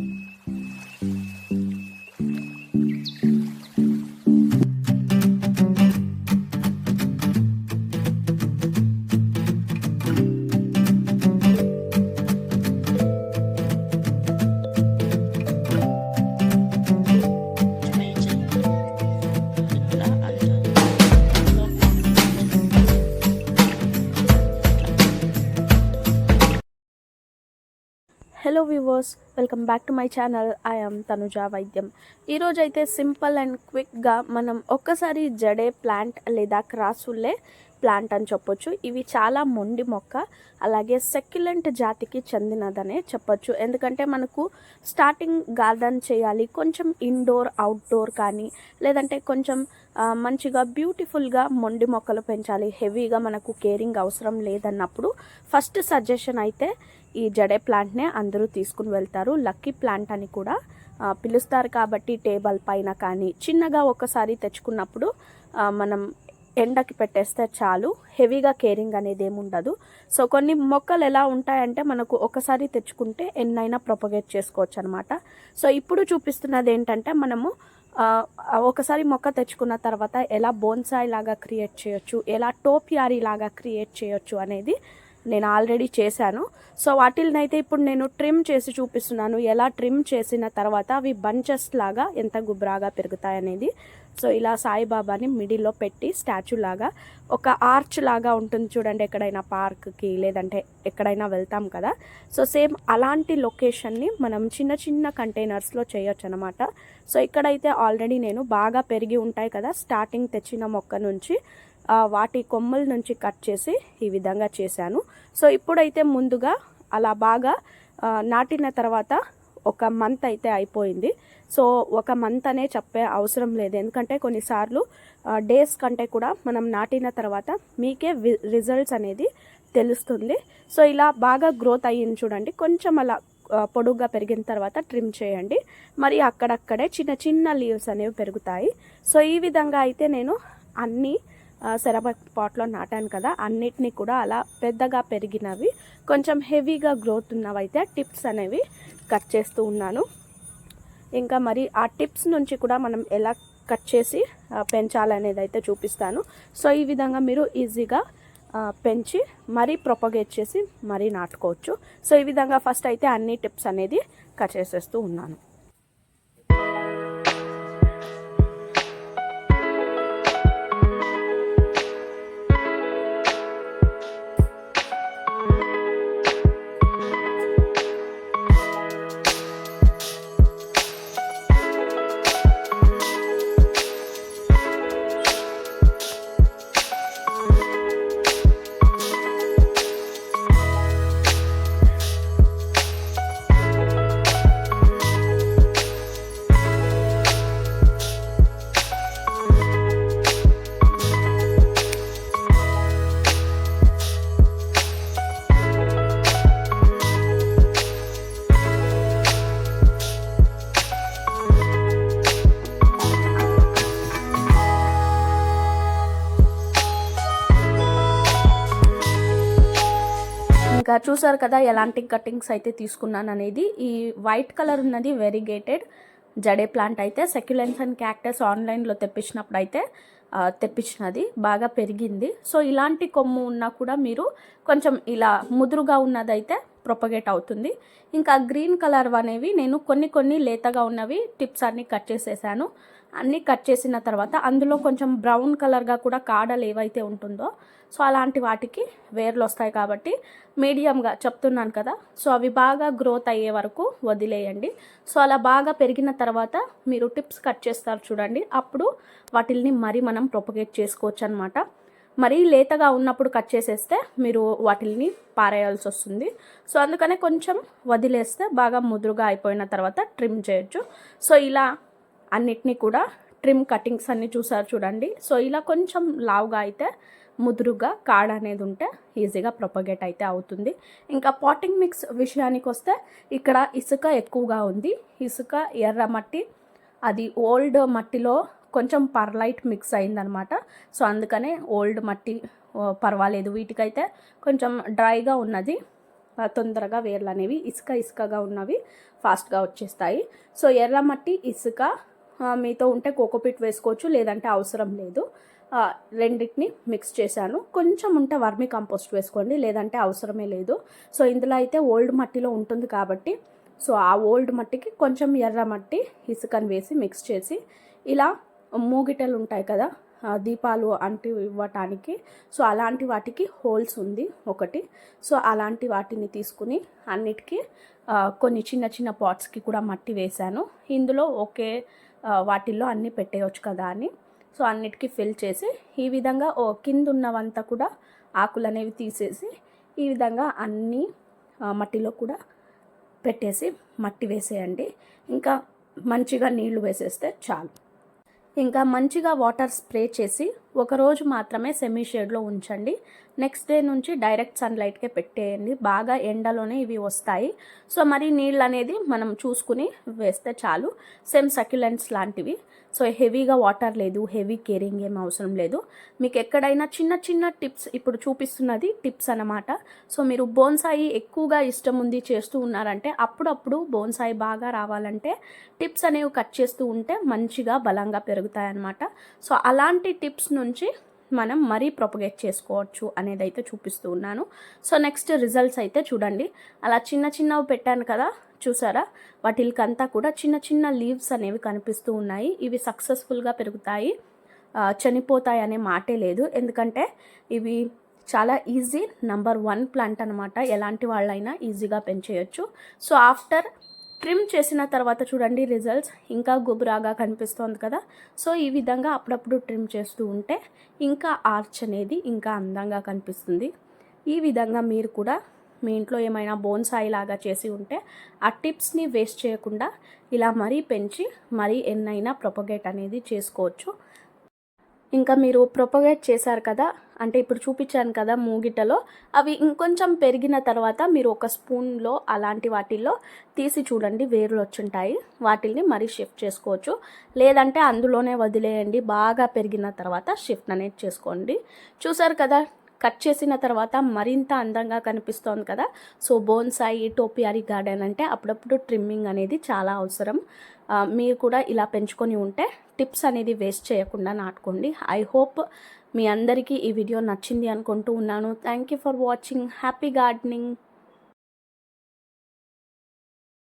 Mm-hmm. Viewers welcome back to my channel I'm Tanuja వైద్యం ఈరోజు అయితే సింపుల్ అండ్ క్విక్గా మనం ఒక్కసారి జడే ప్లాంట్ లేదా క్రాసుల్లే ప్లాంట్ అని చెప్పొచ్చు. ఇవి చాలా మొండి మొక్క అలాగే సెక్యులెంట్ జాతికి చెందినదనే చెప్పొచ్చు. ఎందుకంటే మనకు స్టార్టింగ్ గార్డెన్ చేయాలి కొంచెం ఇండోర్ అవుట్డోర్ కానీ లేదంటే కొంచెం మంచిగా బ్యూటిఫుల్గా మొండి మొక్కలు పెంచాలి. హెవీగా మనకు కేరింగ్ అవసరం లేదన్నప్పుడు ఫస్ట్ సజెషన్ అయితే ఈ జడే ప్లాంట్నే అందరూ తీసుకుని వెళ్తారు. లక్కీ ప్లాంట్ అని కూడా పిలుస్తారు కాబట్టి టేబుల్ పైన కానీ చిన్నగా ఒకసారి తెచ్చుకున్నప్పుడు మనం ఎండకి పెట్టేస్తే చాలు. హెవీగా కేరింగ్ అనేది ఏముండదు సో కొన్ని మొక్కలు ఎలా ఉంటాయంటే మనకు ఒకసారి తెచ్చుకుంటే ఎన్నైనా ప్రొపగేట్ చేసుకోవచ్చు అనమాట సో ఇప్పుడు చూపిస్తున్నది ఏంటంటే మనము ఒకసారి మొక్క తెచ్చుకున్న తర్వాత ఎలా బోన్సాయి లాగా క్రియేట్ చేయొచ్చు ఎలా టోపియారీ లాగా క్రియేట్ చేయొచ్చు అనేది నేను ఆల్రెడీ చేశాను. సో వాటిని అయితే ఇప్పుడు నేను ట్రిమ్ చేసి చూపిస్తున్నాను. ఎలా ట్రిమ్ చేసిన తర్వాత అవి బంచెస్ లాగా ఎంత గుబ్రాగా పెరుగుతాయి అనేది సో ఇలా సాయిబాబాని మిడిల్లో పెట్టి స్టాచ్యూ లాగా ఒక ఆర్చ్ లాగా ఉంటుంది చూడండి ఎక్కడైనా పార్క్కి లేదంటే ఎక్కడైనా వెళ్తాం కదా. సో సేమ్ అలాంటి లొకేషన్ని మనం చిన్న చిన్న కంటైనర్స్లో చేయొచ్చు అనమాట సో ఇక్కడైతే ఆల్రెడీ నేను బాగా పెరిగి ఉంటాయి కదా. స్టార్టింగ్ తెచ్చిన మొక్క నుంచి వాటి కొమ్మల నుంచి కట్ చేసి ఈ విధంగా చేశాను. సో ఇప్పుడైతే ముందుగా అలా బాగా నాటిన తర్వాత ఒక మంత్ అయితే అయిపోయింది. సో ఒక మంత్ అనే చెప్పే అవసరం లేదు. ఎందుకంటే కొన్నిసార్లు డేస్ కంటే కూడా మనం నాటిన తర్వాత మీకే రిజల్ట్స్ అనేది తెలుస్తుంది. సో ఇలా బాగా గ్రోత్ అయ్యింది చూడండి. కొంచెం అలా పొడుగ్గా పెరిగిన తర్వాత ట్రిమ్ చేయండి. మరి అక్కడక్కడే చిన్న చిన్న లీవ్స్ అనేవి పెరుగుతాయి. సో ఈ విధంగా అయితే నేను అన్నీ సెరబ పాట్లో నాటాను కదా అన్నిటినీ కూడా అలా పెద్దగా పెరిగినవి. కొంచెం హెవీగా గ్రోత్ ఉన్నవైతే టిప్స్ అనేవి కట్ చేస్తూ ఉన్నాను. ఇంకా మరి ఆ టిప్స్ నుంచి కూడా మనం ఎలా కట్ చేసి పెంచాలనేది అయితే చూపిస్తాను. సో ఈ విధంగా మీరు ఈజీగా పెంచి మరీ ప్రొపగేట్ చేసి మరీ నాటుకోవచ్చు. సో ఈ విధంగా ఫస్ట్ అయితే అన్ని టిప్స్ అనేది కట్ చేసేస్తూ ఉన్నాను. ఇక చూసారు కదా ఎలాంటి కటింగ్స్ అయితే తీసుకున్నాను అనేది. ఈ వైట్ కలర్ ఉన్నది వెరిగేటెడ్ జడే ప్లాంట్ అయితే. సెక్యులెన్స్ అండ్ క్యాక్టస్ ఆన్లైన్లో తెప్పించినప్పుడు అయితే తెప్పించినది. బాగా పెరిగింది. సో ఇలాంటి కొమ్ము ఉన్నా కూడా మీరు కొంచెం ఇలా ముదురుగా ఉన్నదైతే ప్రొపగేట్ అవుతుంది. ఇంకా గ్రీన్ కలర్ అనేవి నేను కొన్ని కొన్ని లేతగా ఉన్నవి టిప్స్ అన్ని కట్ చేసేసాను. అన్నీ కట్ చేసిన తర్వాత అందులో కొంచెం బ్రౌన్ కలర్గా కూడా కాడలు ఏవైతే ఉంటుందో సో అలాంటి వాటికి వేర్లు వస్తాయి కాబట్టి మీడియంగా చెప్తున్నాను కదా సో అవి బాగా గ్రోత్ అయ్యే వరకు వదిలేయండి. సో అలా బాగా పెరిగిన తర్వాత మీరు టిప్స్ కట్ చేస్తారు చూడండి అప్పుడు వాటిల్ని మరి మనం ప్రొపగేట్ చేసుకోవచ్చు అనమాట మరీ లేతగా ఉన్నప్పుడు కట్ చేసేస్తే మీరు వాటిల్ని పారేయాల్సి వస్తుంది. సో అందుకనే కొంచెం వదిలేస్తే బాగా ముదురుగా అయిపోయిన తర్వాత ట్రిమ్ చేయొచ్చు. సో ఇలా అన్నిటినీ కూడా ట్రిమ్ కటింగ్స్ అన్ని చూసారు చూడండి. సో ఇలా కొంచెం లావుగా అయితే ముదురుగా కాడ అనేది ఉంటే ఈజీగా ప్రొపగేట్ అయితే అవుతుంది. ఇంకా పాటింగ్ మిక్స్ విషయానికి వస్తే ఇక్కడ ఇసుక ఎక్కువగా ఉంది. ఇసుక ఎర్ర మట్టి అది ఓల్డ్ మట్టిలో కొంచెం పర్లైట్ మిక్స్ అయిందనమాట. సో అందుకనే ఓల్డ్ మట్టి పర్వాలేదు. వీటికైతే కొంచెం డ్రైగా ఉన్నది. తొందరగా వేర్లు అనేవి ఇసుక ఇసుకగా ఉన్నవి ఫాస్ట్గా వచ్చేస్తాయి. సో ఎర్రమట్టి ఇసుక మీతో ఉంటే కోకోపీట్ వేసుకోవచ్చు లేదంటే అవసరం లేదు. రెండింటిని మిక్స్ చేశాను. కొంచెం ఉంటే వర్మి కంపోస్ట్ వేసుకోండి లేదంటే అవసరమే లేదు. సో ఇందులో అయితే ఓల్డ్ మట్టిలో ఉంటుంది కాబట్టి సో ఆ ఓల్డ్ మట్టికి కొంచెం ఎర్ర మట్టి ఇసుకని వేసి మిక్స్ చేసి ఇలా మూగిటలు ఉంటాయి కదా దీపాలు అంటి ఇవ్వటానికి సో అలాంటి వాటికి హోల్స్ ఉంది ఒకటి. సో అలాంటి వాటిని తీసుకుని అన్నిటికీ కొన్ని చిన్న చిన్న పాట్స్కి కూడా మట్టి వేశాను. ఇందులో ఒకే వాటిల్లో అన్నీ పెట్టేయచ్చు కదా అని. సో అన్నిటికీ ఫిల్ చేసి ఈ విధంగా ఓ కింద ఉన్నవంతా కూడా ఆకులు అనేవి తీసేసి ఈ విధంగా అన్నీ మట్టిలో కూడా పెట్టేసి మట్టి వేసేయండి. ఇంకా మంచిగా నీళ్ళు వేసేస్తే చాలు. ఇంకా మంచిగా వాటర్ స్ప్రే చేసి ఒకరోజు మాత్రమే సెమీ షేడ్లో ఉంచండి. నెక్స్ట్ డే నుంచి డైరెక్ట్ సన్లైట్కే పెట్టేయండి. బాగా ఎండలోనే ఇవి వస్తాయి. సో మరి నీళ్ళు అనేది మనం చూసుకుని వేస్తే చాలు. సేమ్ సక్యులెంట్స్ లాంటివి. సో హెవీగా వాటర్ లేదు హెవీ కేరింగ్ ఏం అవసరం లేదు. మీకు ఎక్కడైనా చిన్న చిన్న టిప్స్ ఇప్పుడు చూపిస్తున్నది టిప్స్ అన్నమాట. సో మీరు బోన్సాయి ఎక్కువగా ఇష్టం ఉంది చేస్తూ ఉన్నారంటే అప్పుడప్పుడు బోన్సాయి బాగా రావాలంటే టిప్స్ అనేవి కట్ చేస్తూ ఉంటే మంచిగా బలంగా పెరుగుతాయి అన్నమాట సో అలాంటి టిప్స్ నుంచి మనం మరీ ప్రొపగేట్ చేసుకోవచ్చు అనేది అయితే చూపిస్తూ ఉన్నాను. సో నెక్స్ట్ రిజల్ట్స్ అయితే చూడండి. అలా చిన్న చిన్నవి పెట్టాను కదా చూసారా? వాటికంతా కూడా చిన్న చిన్న లీవ్స్ అనేవి కనిపిస్తూ ఉన్నాయి. ఇవి సక్సెస్ఫుల్గా పెరుగుతాయి. చనిపోతాయి అనే మాటే లేదు. ఎందుకంటే ఇవి చాలా ఈజీ నంబర్ వన్ ప్లాంట్ అనమాట ఎలాంటి వాళ్ళైనా ఈజీగా పెంచేయచ్చు. సో ఆఫ్టర్ ట్రిమ్ చేసిన తర్వాత చూడండి రిజల్ట్స్. ఇంకా గుబురాగా కనిపిస్తోంది కదా. సో ఈ విధంగా అప్పుడప్పుడు ట్రిమ్ చేస్తూ ఉంటే ఇంకా ఆర్చ్ అనేది ఇంకా అందంగా కనిపిస్తుంది. ఈ విధంగా మీరు కూడా మీ ఇంట్లో ఏమైనా బోన్సాయి లాగా చేసి ఉంటే ఆ టిప్స్ని వేస్ట్ చేయకుండా ఇలా మరీ పెంచి మరీ ఎన్నైనా ప్రొపగేట్ అనేది చేసుకోవచ్చు. ఇంకా మీరు ప్రొపగేట్ చేశారు కదా అంటే ఇప్పుడు చూపించాను కదా మూగిటలో అవి ఇంకొంచెం పెరిగిన తర్వాత మీరు ఒక స్పూన్లో అలాంటి వాటిల్లో తీసి చూడండి వేర్లు వచ్చుంటాయి. వాటిల్ని మరీ షిఫ్ట్ చేసుకోవచ్చు. లేదంటే అందులోనే వదిలేయండి బాగా పెరిగిన తర్వాత షిఫ్ట్ అనేది చేసుకోండి. చూసారు కదా కట్ చేసిన తర్వాత మరింత అందంగా కనిపిస్తోంది కదా. సో బోన్సాయి టోపియారీ గార్డెన్ అంటే అప్పుడప్పుడు ట్రిమ్మింగ్ అనేది చాలా అవసరం. మీరు కూడా ఇలా పెంచుకొని ఉంటే టిప్స్ అనేది వేస్ట్ చేయకుండా నాటుకోండి. ఐ హోప్ మీ అందరికీ ఈ వీడియో నచ్చింది అనుకుంటూ ఉన్నాను. Thank you for watching. Happy gardening.